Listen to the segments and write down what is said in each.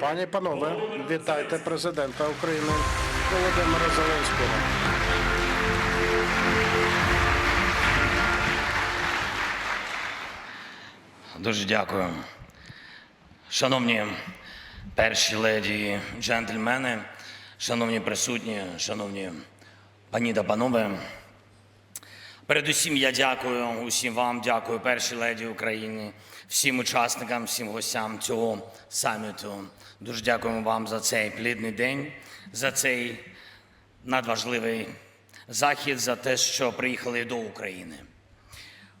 Пані панове, вітайте президента України Володимира Зеленського. Дуже дякую. Шановні перші леді, джентльмени, шановні присутні, шановні пані та панове. Передусім я дякую усім вам, дякую першій леді України, всім учасникам, всім гостям цього саміту. Дуже дякуємо вам за цей плідний день, за цей надважливий захід, за те, що приїхали до України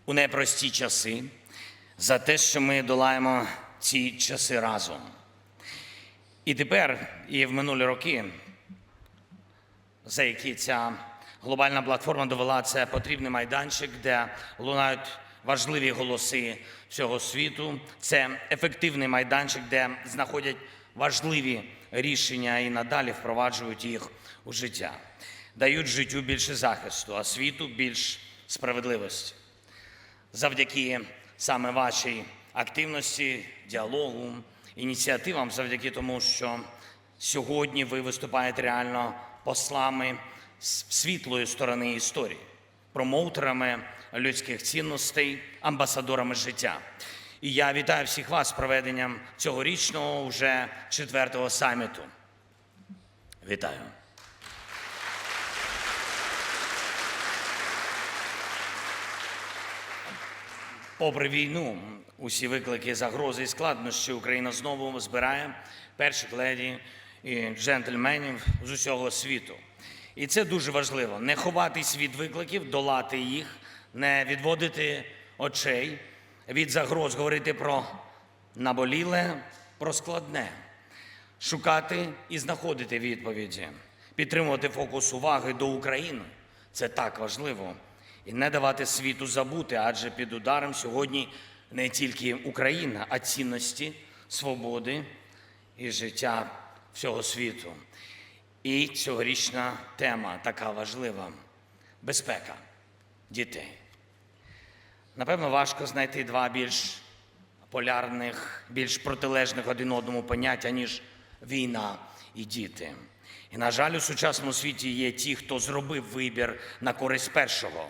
у непрості часи, за те, що ми долаємо ці часи разом. І тепер, і в минулі роки, за які ця глобальна платформа довела, це потрібний майданчик, де лунають важливі голоси всього світу. Це ефективний майданчик, де знаходять важливі рішення і надалі впроваджують їх у життя, дають життю більше захисту, а світу більш справедливості завдяки саме вашій активності, діалогу, ініціативам, завдяки тому, що сьогодні ви виступаєте реально послами світлої сторони історії, промоутерами людських цінностей, амбасадорами життя. І я вітаю всіх вас з проведенням цьогорічного вже четвертого саміту. Вітаю. Попри війну, усі виклики, загрози і складнощі Україна знову збирає перших леді і джентльменів з усього світу. І це дуже важливо не ховатись від викликів, долати їх, не відводити очей від загроз, говорити про наболіле, про складне, шукати і знаходити відповіді, підтримувати фокус уваги до України. Це так важливо. І не давати світу забути, адже під ударом сьогодні не тільки Україна, а цінності, свободи і життя всього світу. І цьогорічна тема така важлива безпека дітей. Напевно, важко знайти два більш полярних, більш протилежних один одному поняття, ніж війна і діти. І, на жаль, у сучасному світі є ті, хто зробив вибір на користь першого,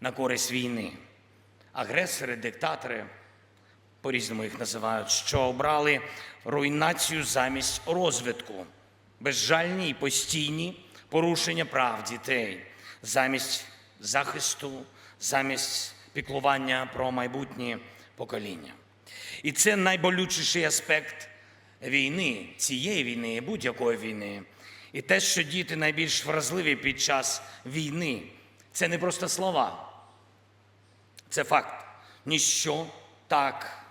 на користь війни. Агресори, диктатори, по-різному їх називають, що обрали руйнацію замість розвитку, безжальні і постійні порушення прав дітей, замість захисту, замість піклування про майбутнє покоління. І це найболючіший аспект війни, цієї війни будь-якої війни. І те, що діти найбільш вразливі під час війни, це не просто слова, це факт. Ніщо так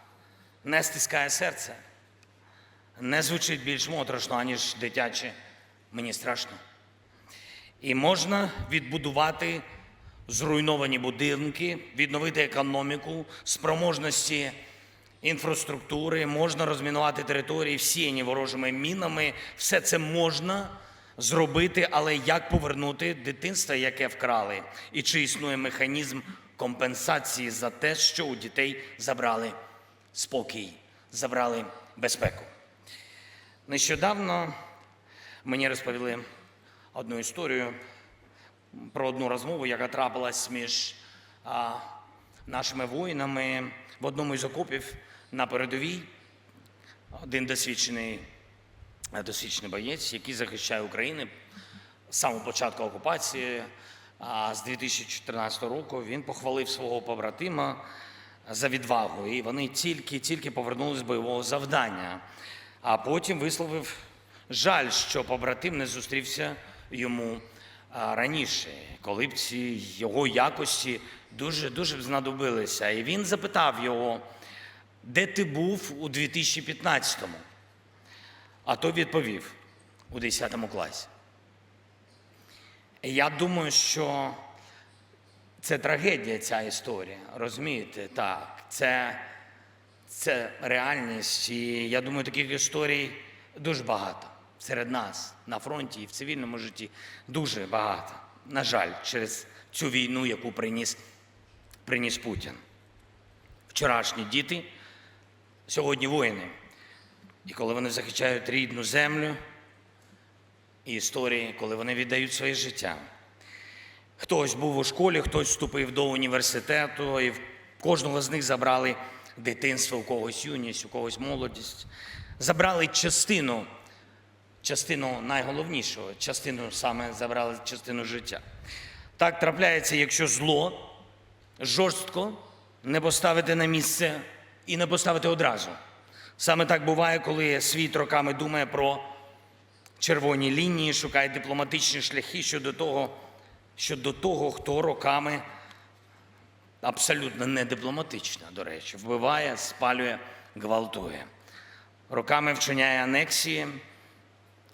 не стискає серце, не звучить більш моторошно, аніж дитяче. Мені страшно. І можна відбудувати зруйновані будинки, відновити економіку, спроможності інфраструктури, можна розмінувати території, всіяні ворожими мінами. Все це можна зробити, але як повернути дитинство, яке вкрали? І чи існує механізм компенсації за те, що у дітей забрали спокій, забрали безпеку? Нещодавно мені розповіли одну історію про одну розмову, яка трапилась між а, нашими воїнами в одному із окопів на передовій. Один досвідчений, е, досвідчений боєць, який захищає Україну з самого початку окупації. А з 2014 року він похвалив свого побратима за відвагу. І вони тільки-тільки повернулися з бойового завдання. А потім висловив жаль, що побратим не зустрівся йому раніше, коли б ці його якості дуже дуже б знадобилися. І він запитав його, де ти був у 2015-му? А той відповів у 10 класі. Я думаю, що це трагедія, ця історія. Розумієте? Так, це, це реальність. І я думаю, таких історій дуже багато серед нас на фронті і в цивільному житті. Дуже багато. На жаль, через цю війну, яку приніс, приніс Путін. Вчорашні діти, сьогодні воїни. і коли вони захищають рідну землю, і історії, коли вони віддають своє життя. Хтось був у школі, хтось вступив до університету, і в кожного з них забрали дитинство, у когось юність, у когось молодість. Забрали частину, частину найголовнішого, частину саме забрали частину життя. Так трапляється, якщо зло жорстко не поставити на місце і не поставити одразу. Саме так буває, коли світ роками думає про червоні лінії, шукає дипломатичні шляхи щодо того, щодо того, хто роками абсолютно не дипломатично, до речі, вбиває, спалює, гвалтує. Роками вчиняє анексії,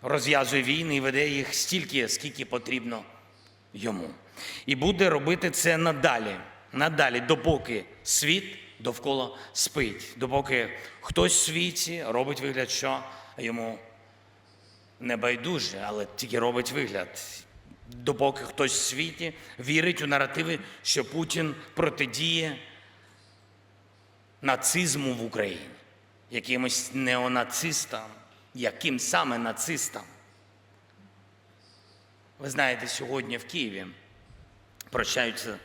розв'язує війни і веде їх стільки, скільки потрібно йому. І буде робити це надалі, надалі, допоки світ довкола спить, допоки хтось в світі робить вигляд, що йому не байдуже, але тільки робить вигляд. Допоки хтось в світі вірить у наративи, що Путін протидіє нацизму в Україні, якимось неонацистам, яким саме нацистам. Ви знаєте, сьогодні в Києві прощаються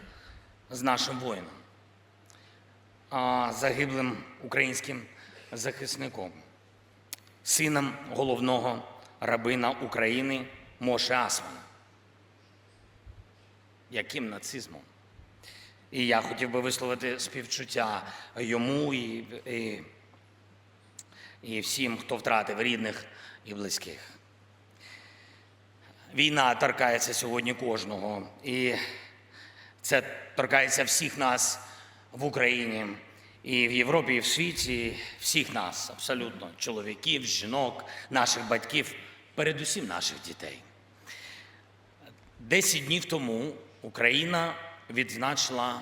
з нашим воїном, загиблим українським захисником, сином головного рабина України Моше Асмана. Яким нацизмом? І я хотів би висловити співчуття йому і, і, і всім, хто втратив рідних і близьких. Війна торкається сьогодні кожного, і це торкається всіх нас в Україні, і в Європі, і в світі, всіх нас, абсолютно, чоловіків, жінок, наших батьків, передусім наших дітей. Десять днів тому Україна відзначила,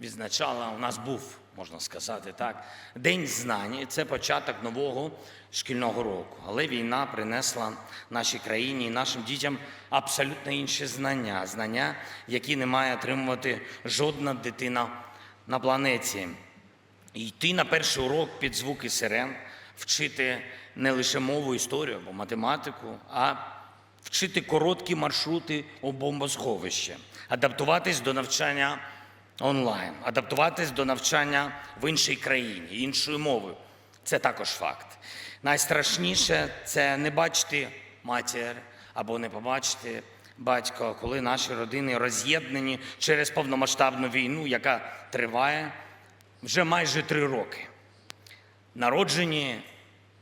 відзначала, у нас був, можна сказати так, День знань. Це початок нового шкільного року. Але війна принесла нашій країні і нашим дітям абсолютно інші знання, знання, які не має отримувати жодна дитина на планеті. Йти на перший урок під звуки сирен, вчити не лише мову, історію або математику, а вчити короткі маршрути у бомбосховище, адаптуватись до навчання онлайн, адаптуватись до навчання в іншій країні, іншою мовою. Це також факт. Найстрашніше це не бачити матір або не побачити батька, коли наші родини роз'єднані через повномасштабну війну, яка триває вже майже три роки. Народжені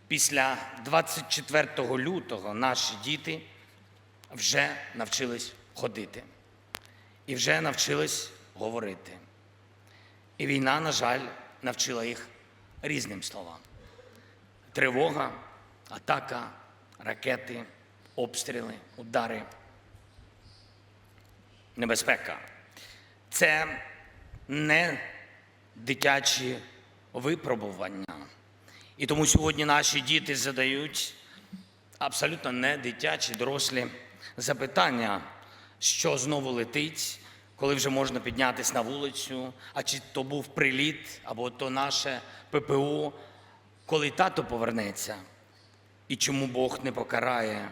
після 24 лютого наші діти вже навчились ходити і вже навчились говорити. І війна, на жаль, навчила їх різним словам: тривога, атака, ракети, обстріли, удари, небезпека. Це не дитячі випробування. І тому сьогодні наші діти задають абсолютно не дитячі, дорослі запитання, що знову летить, коли вже можна піднятися на вулицю, а чи то був приліт, або то наше ППО, коли тато повернеться, і чому Бог не покарає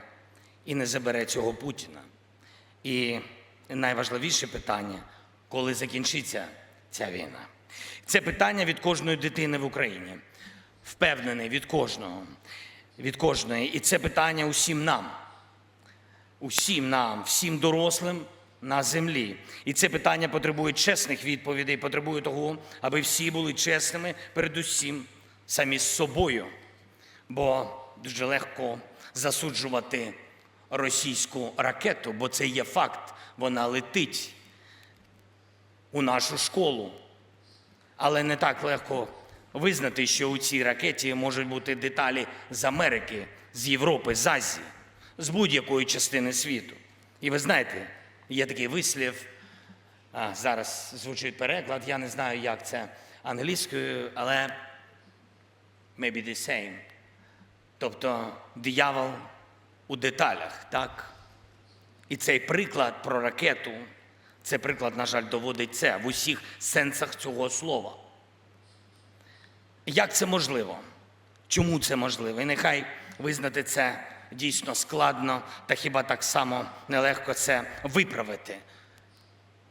і не забере цього Путіна. І найважливіше питання, коли закінчиться ця війна. Це питання від кожної дитини в Україні. Впевнений від кожного, від кожної. І це питання усім нам, усім нам, всім дорослим на землі. І це питання потребує чесних відповідей, потребує того, аби всі були чесними, передусім самі з собою. Бо дуже легко засуджувати російську ракету, бо це є факт, вона летить у нашу школу. Але не так легко визнати, що у цій ракеті можуть бути деталі з Америки, з Європи, з Азії, з будь-якої частини світу. І ви знаєте, є такий вислів, а, зараз звучить переклад, я не знаю, як це англійською, але maybe the same. Тобто диявол у деталях, так? І цей приклад про ракету, це приклад, на жаль, доводить це в усіх сенсах цього слова. Як це можливо? чому це можливо. І нехай визнати це дійсно складно, та хіба так само нелегко це виправити.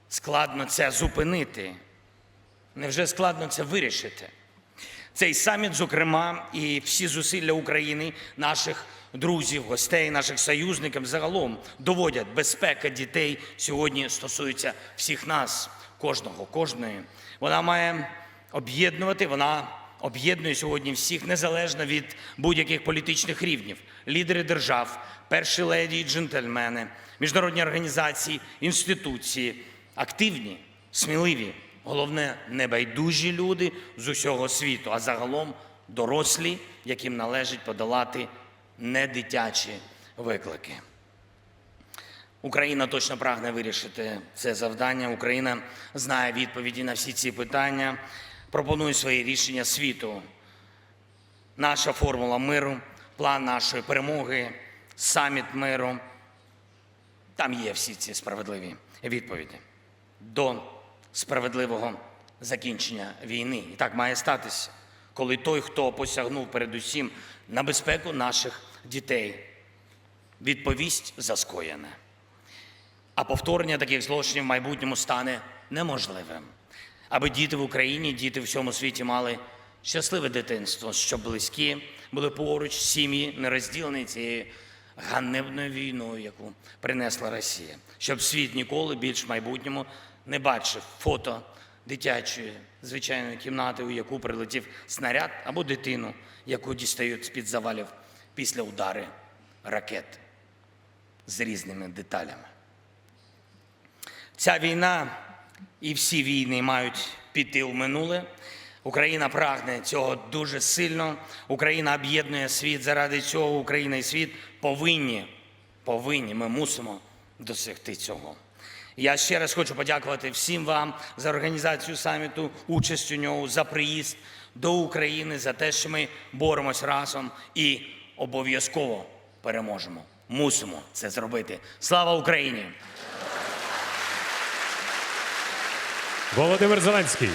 Складно це зупинити. Невже складно це вирішити? Цей саміт, зокрема, і всі зусилля України, наших друзів, гостей, наших союзників загалом доводять, безпека дітей сьогодні стосується всіх нас, кожного, кожної. Вона має об'єднувати, вона об'єднує сьогодні всіх незалежно від будь-яких політичних рівнів. Лідери держав, перші леді і джентльмени, міжнародні організації, інституції, активні, сміливі, головне, небайдужі люди з усього світу, а загалом дорослі, яким належить подолати недитячі виклики. Україна точно прагне вирішити це завдання. Україна знає відповіді на всі ці питання, пропонує свої рішення світу. Наша формула миру, план нашої перемоги, саміт миру. Там є всі ці справедливі відповіді до справедливого закінчення війни. І так має статися, коли той, хто посягнув передусім на безпеку наших дітей, відповість за скоєне. А повторення таких злочинів в майбутньому стане неможливим. Аби діти в Україні, діти в всьому світі мали щасливе дитинство, щоб близькі були поруч, сім'ї не розділені цією ганебною війною, яку принесла Росія, щоб світ ніколи більш в майбутньому не бачив фото дитячої звичайної кімнати, у яку прилетів снаряд, або дитину, яку дістають з-під завалів після удари ракет з різними деталями. Ця війна і всі війни мають піти у минуле. Україна прагне цього дуже сильно. Україна об'єднує світ. Заради цього Україна і світ повинні, повинні, ми мусимо досягти цього. Я ще раз хочу подякувати всім вам за організацію саміту, участь у ньому, за приїзд до України, за те, що ми боремось разом і обов'язково переможемо. Мусимо це зробити. Слава Україні! Володимир Зеленський.